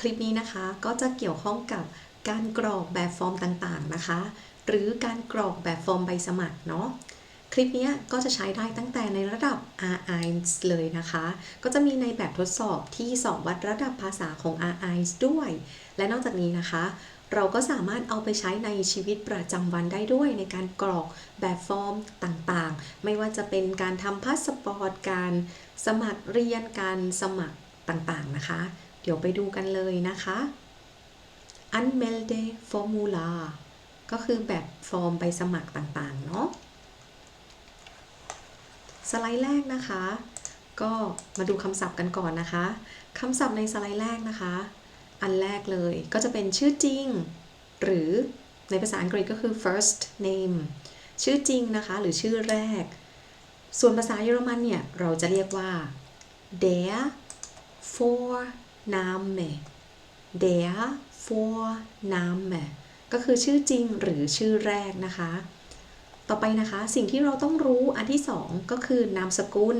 คลิปนี้นะคะก็จะเกี่ยวข้องกับการกรอกแบบฟอร์มต่างๆนะคะ หรือการกรอกแบบฟอร์มใบสมัครเนาะคลิปนี้ก็จะใช้ได้ตั้งแต่ในระดับ R1 เลยนะคะ ก็จะมีในแบบทดสอบที่สอบวัดระดับภาษาของ R1 ด้วย และนอกจากนี้นะคะ เราก็สามารถเอาไปใช้ในชีวิตประจำวันได้ด้วยในการกรอกแบบฟอร์มต่างๆ ไม่ว่าจะเป็นการทำพาสปอร์ต การสมัครเรียน การสมัครต่างๆนะคะ ดี๋ยวไปดูกันเลยนะคะ Anmelde Formula ก็คือแบบฟอร์มใบสมัครต่างๆ เนาะสไลด์แรกนะคะ ก็มาดูคำศัพท์กันก่อนนะคะคำศัพท์ในสไลด์แรกนะคะ อันแรกเลยก็จะเป็นชื่อจริง หรือในภาษาอังกฤษก็คือ first name ชื่อจริงนะคะ หรือชื่อแรก ส่วนภาษาเยอรมันเนี่ย เราจะเรียกว่า Der Vor Name der Vorname ก็คือชื่อจริงหรือชื่อแรกนะคะ ต่อไปนะคะสิ่งที่เราต้องรู้อันที่สองก็คือนามสกุล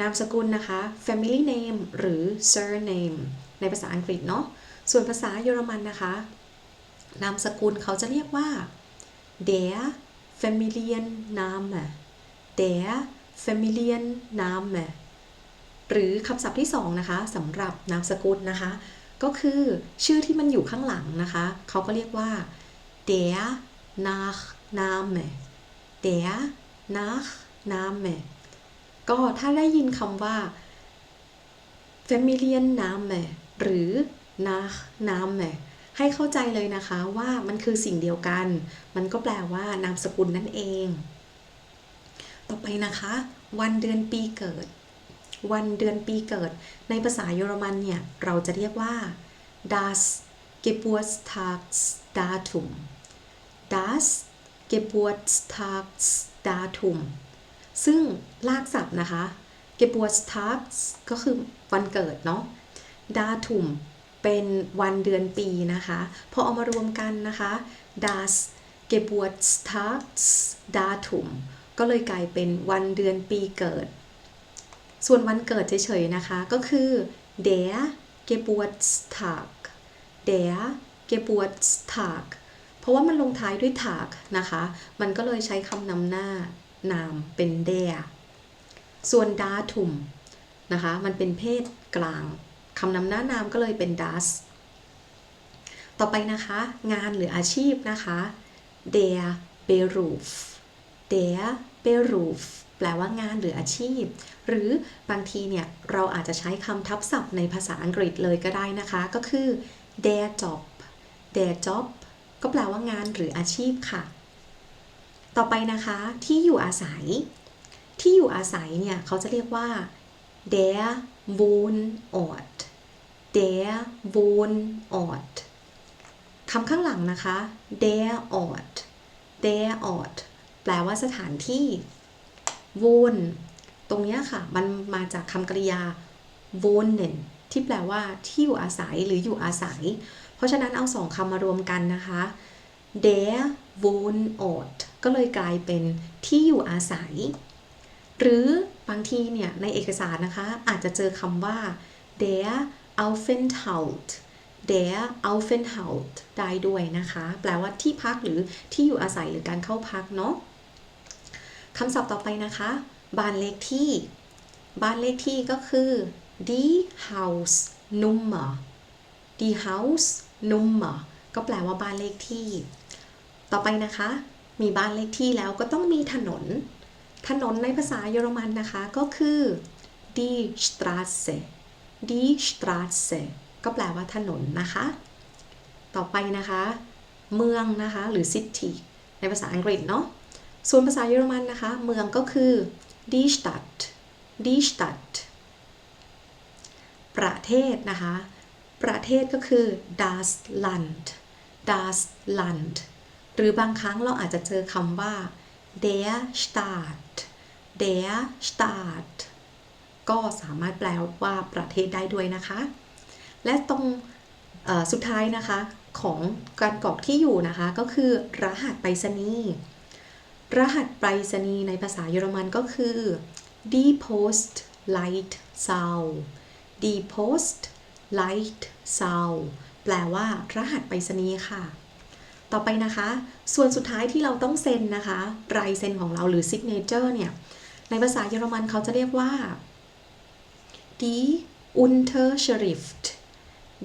นามสกุลนะคะ family name หรือ surname ในภาษาอังกฤษเนาะ ส่วนภาษาเยอรมันนะคะ นามสกุลเขาจะเรียกว่า der Familienname der Familienname หรือคำศัพท์ที่สองนะคะสำหรับนามสกุลนะคะ ก็คือชื่อที่มันอยู่ข้างหลังนะคะ เขาก็เรียกว่า der Nachname der Nachname ก็ถ้าได้ยินคำว่า Familienname หรือ Nachname ให้เข้าใจเลยนะคะว่ามันคือสิ่งเดียวกัน มันก็แปลว่านามสกุลนั่นเอง ต่อไปนะคะ วันเดือนปีเกิด วันเดือนปีเกิด ในภาษาเยอรมันเนี่ย เราจะเรียกว่า das Geburtstagsdatum das Geburtstagsdatum ซึ่งลากศัพท์นะคะ Geburtstags ก็คือวันเกิดเนาะ datum เป็นวันเดือนปีนะคะ พอเอามารวมกันนะคะ das Geburtstagsdatum ก็เลยกลายเป็นวันเดือนปีเกิด ส่วนวันเกิดเฉยๆนะคะ ก็คือ der Geburtstag der Geburtstag เพราะว่ามันลงท้ายด้วย tag นะคะ มันก็เลยใช้คำนำหน้านามเป็น der ส่วน datum นะคะ มันเป็นเพศกลางคำนำหน้านามก็เลยเป็น das ต่อไปนะคะ งานหรืออาชีพนะคะ der Beruf der Beruf แปลว่างานหรืออาชีพ หรือบางทีเนี่ยเราอาจจะใช้คำทับศัพท์ในภาษาอังกฤษเลยก็ได้นะคะ ก็คือ der Job der Job ก็แปลว่างานหรืออาชีพค่ะ ต่อไปนะคะที่อยู่อาศัย ที่อยู่อาศัยเนี่ยเขาจะเรียกว่า der Wohnort der Wohnort คำข้างหลังนะคะ der Ort der Ort แปลว่าสถานที่ w o n ตรงนี้ค่ะ มันมาจากคำกริยา wohnen ที่แปลว่าที่อยู่อาศัยหรืออยู่อาศัย เพราะฉะนั้นเอาสองคำมารวมกันนะคะ der Wohnort ก็เลยกลายเป็นที่อยู่อาศัย หรือบางทีเนี่ย ในเอกสารนะคะ อาจจะเจอคำว่า der Aufenthalt der Aufenthalt ได้ด้วยนะคะ แปลว่าที่พักหรือที่อยู่อาศัยหรือการเข้าพักเนาะ คำศัพท์ต่อไปนะคะ บ้านเลขที่ บ้านเลขที่ก็คือ die Hausnummer die Hausnummer ก็แปลว่าบ้านเลขที่ ต่อไปนะคะ มีบ้านเลขที่แล้วก็ต้องมีถนน ถนนในภาษาเยอรมันนะคะก็คือ die Straße die Straße ก็แปลว่าถนนนะคะ ต่อไปนะคะ เมืองนะคะ หรือ city ในภาษาอังกฤษเนาะ ส่วนภาษาเยอรมันนะคะ เมืองก็คือ die Stadt die Stadt ประเทศนะคะ ประเทศก็คือ das Land das Land หรือบางครั้งเราอาจจะเจอคำว่า der Staat der Staat ก็สามารถแปลว่าประเทศได้ด้วยนะคะ และตรงสุดท้ายนะคะของการกรอกที่อยู่นะคะ ก็คือรหัสไปรษณีย์ รหัสไปรษณีย์ในภาษาเยอรมันก็คือ die Post Light Sau die Post light sound แปลว่ารหัสไปรษณีย์ค่ะ ต่อไปนะคะ ส่วนสุดท้ายที่เราต้องเซ็นนะคะลายเซ็นของเราหรือ signature เนี่ย ในภาษาเยอรมันเขาจะเรียกว่า die Unterschrift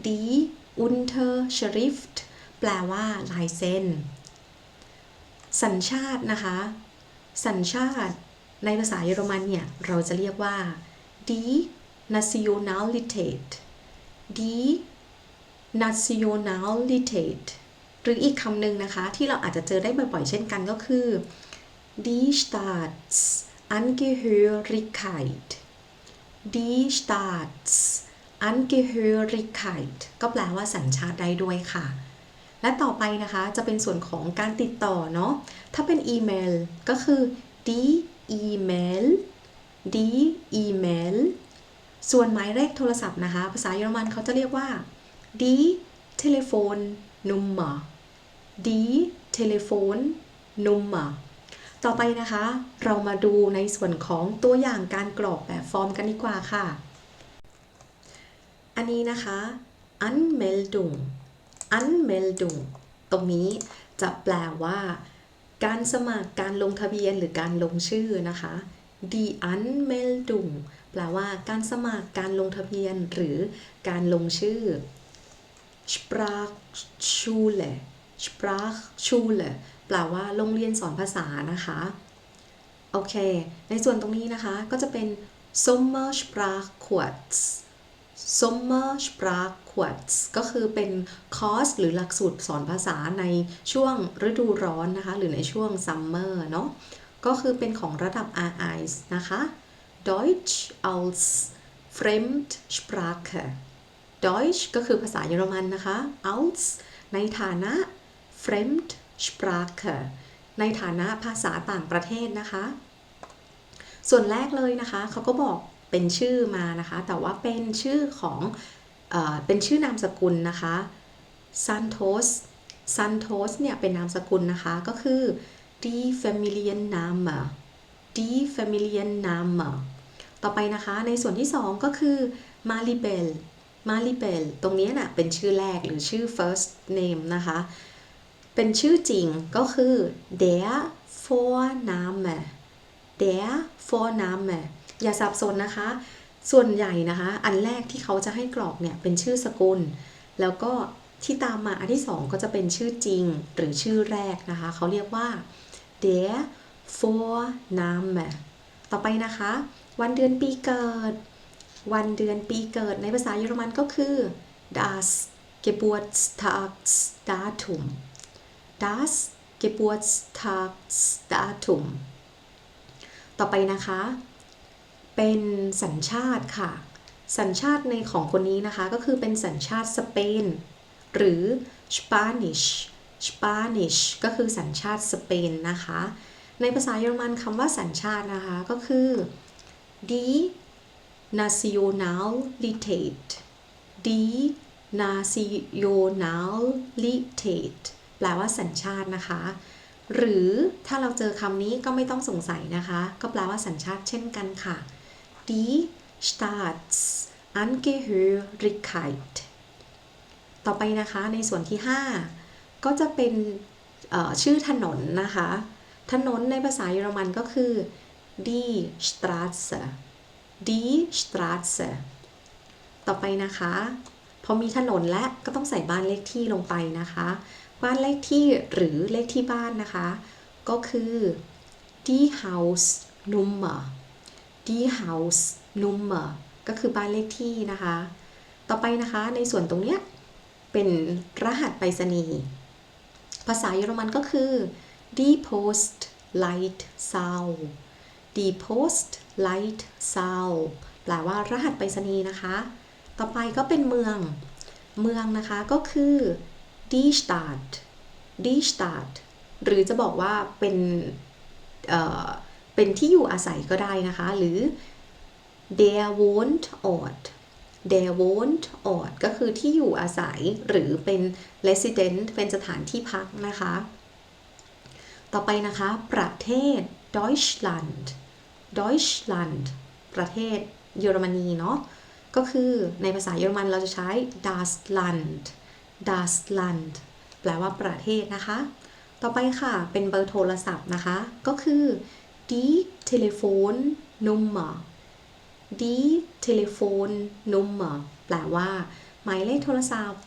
die Unterschrift แปลว่าลายเซ็น สัญชาตินะคะ สัญชาติในภาษาเยอรมันเนี่ย เราจะเรียกว่า die Nationalität die Nationalität หรืออีกคำหนึ่งนะคะ ที่เราอาจจะเจอได้บ่อยๆ เช่นกันก็คือ die Staatsangehörigkeit die Staatsangehörigkeit ก็แปลว่าสัญชาติได้ด้วยค่ะ และต่อไปนะคะจะเป็นส่วนของการติดต่อเนาะ ถ้าเป็นอีเมลก็คือ d email d email ส่วนหมายเลขโทรศัพท์นะคะ ภาษาเยอรมันเขาจะเรียกว่า d Telefonnummer d Telefonnummer ต่อไปนะคะ เรามาดูในส่วนของตัวอย่างการกรอกแบบฟอร์มกันดีกว่าค่ะ อันนี้นะคะ Anmeldung Anmeldung ตรงนี้จะแปลว่า การสมัครการลงทะเบียนหรือการลงชื่อนะคะ Die Anmeldung แปลว่า การสมัครการลงทะเบียนหรือการลงชื่อ Sprachschule Sprachschule แปลว่าโรงเรียนสอนภาษานะคะ โอเค ในส่วนตรงนี้นะคะก็จะเป็น Sommersprachkurs Sommer Sprachkurs ก็คือเป็นคอร์สหรือหลักสูตรสอนภาษาในช่วงฤดูร้อนนะคะ หรือในช่วงซัมเมอร์เนาะก็คือเป็นของระดับ R1 นะคะ Deutsch als Fremdsprache Deutsch ก็คือภาษาเยอรมันนะคะ als ในฐานะ Fremdsprache ในฐานะภาษาต่างประเทศนะคะ ส่วนแรกเลยนะคะ เขาก็บอก เป็นชื่อมานะคะ แต่ว่าเป็นชื่อของเอเป็นชื่อนามสกุลนะคะ Santos Santos เนี่ยเป็นนามสกุลนะคะ ก็คือ de Familienname de Familienname ต่อไปนะคะในส่วนที่ 2 ก็คือ Maribel Maribel ตรงนี้นะ่ะเป็นชื่อแรกหรือชื่อ first name นะคะ เป็นชื่อจริงก็คือ der Vorname der Vorname อย่าสับสนนะคะ ส่วนใหญ่นะคะ อันแรกที่เขาจะให้กรอกเนี่ยเป็นชื่อสกุล แล้วก็ที่ตามมาอันที่สองก็จะเป็นชื่อจริงหรือชื่อแรกนะคะ เขาเรียกว่า der Vorname ต่อไปนะคะ วันเดือนปีเกิด วันเดือนปีเกิดในภาษาเยอรมันก็คือ das Geburtstagsdatum das Geburtstagsdatum ต่อไปนะคะ เป็นสัญชาติค่ะ สัญชาติในของคนนี้นะคะ ก็คือเป็นสัญชาติสเปน หรือ Spanish Spanish ก็คือสัญชาติสเปนนะคะ ในภาษาเยอรมันคำว่าสัญชาตินะคะก็คือ die Nationalität die Nationalität แปลว่าสัญชาตินะคะ หรือถ้าเราเจอคำนี้ก็ไม่ต้องสงสัยนะคะ ก็แปลว่าสัญชาติเช่นกันค่ะ die Staatsangehörigkeit ต่อไปนะคะในส่วนที่ 5 ก็จะเป็นชื่อถนนนะคะ ถนนในภาษาเยอรมันก็คือ die Straße die Straße ต่อไปนะคะ พอมีถนนและก็ต้องใส่บ้านเลขที่ลงไปนะคะ บ้านเลขที่หรือเลขที่บ้านนะคะ ก็คือ die Hausnummer die Hausnummer ก็คือบ้านเลขที่นะคะ ต่อไปนะคะในส่วนตรงเนี้ยเป็นรหัสไปรษณีย์ภาษาเยอรมันก็คือ die Post Light Sau die Post Light Sau แปลว่ารหัสไปรษณีย์นะคะ ต่อไปก็เป็นเมือง เมืองนะคะก็คือ die Stadt die Stadt หรือจะบอกว่าเป็น เป็นที่อยู่อาศัยก็ได้นะคะ หรือ der Wohnort der Wohnort ก็คือที่อยู่อาศัยหรือเป็น resident เป็นสถานที่พักนะคะ ต่อไปนะคะ ประเทศ Deutschland Deutschland ประเทศเยอรมนีเนาะก็คือในภาษาเยอรมันเราจะใช้ das Land das Land แปลว่าประเทศนะคะ ต่อไปค่ะเป็นเบอร์โทรศัพท์นะคะ ก็คือ die Telefonnummer die Telefonnummer แปลว่า หมายเลขโทรศัพท์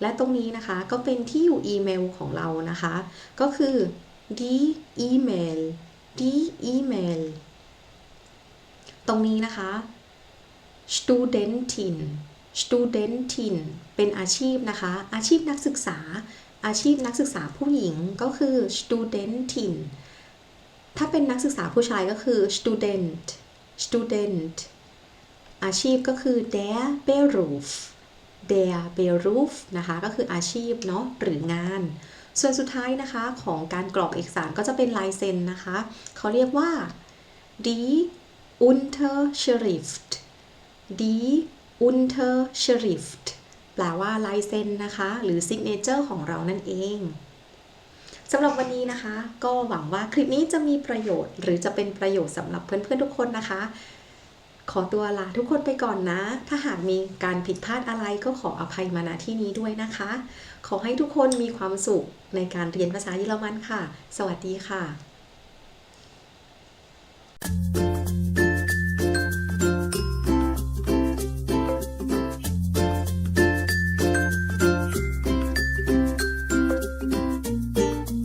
และตรงนี้นะคะก็เป็นที่อยู่อีเมลของเรานะคะ ก็คือ die E-Mail die E-Mail ตรงนี้นะคะ Studentin Studentin เป็นอาชีพนะคะ อาชีพนักศึกษา อาชีพนักศึกษาผู้หญิงก็คือ Studentin ถ้าเป็นนักศึกษาผู้ชายก็คือ Student Student อาชีพก็คือ der Beruf der Beruf นะคะก็คืออาชีพเนาะหรืองาน ส่วนสุดท้ายนะคะของการกรอกเอกสารก็จะเป็นลายเซ็นนะคะเขาเรียกว่า die Unterschrift die Unterschrift แปลว่าลายเซ็นนะคะ หรือ signature ของเรานั่นเอง สำหรับวันนี้นะคะ ก็หวังว่าคลิปนี้จะมีประโยชน์ หรือจะเป็นประโยชน์สำหรับเพื่อนๆทุกคนนะคะ ขอตัวลาทุกคนไปก่อนนะ ถ้าหากมีการผิดพลาดอะไรก็ขออภัยมาณที่นี้ด้วยนะคะ ขอให้ทุกคนมีความสุขในการเรียนภาษาเยอรมันค่ะ สวัสดีค่ะ thank you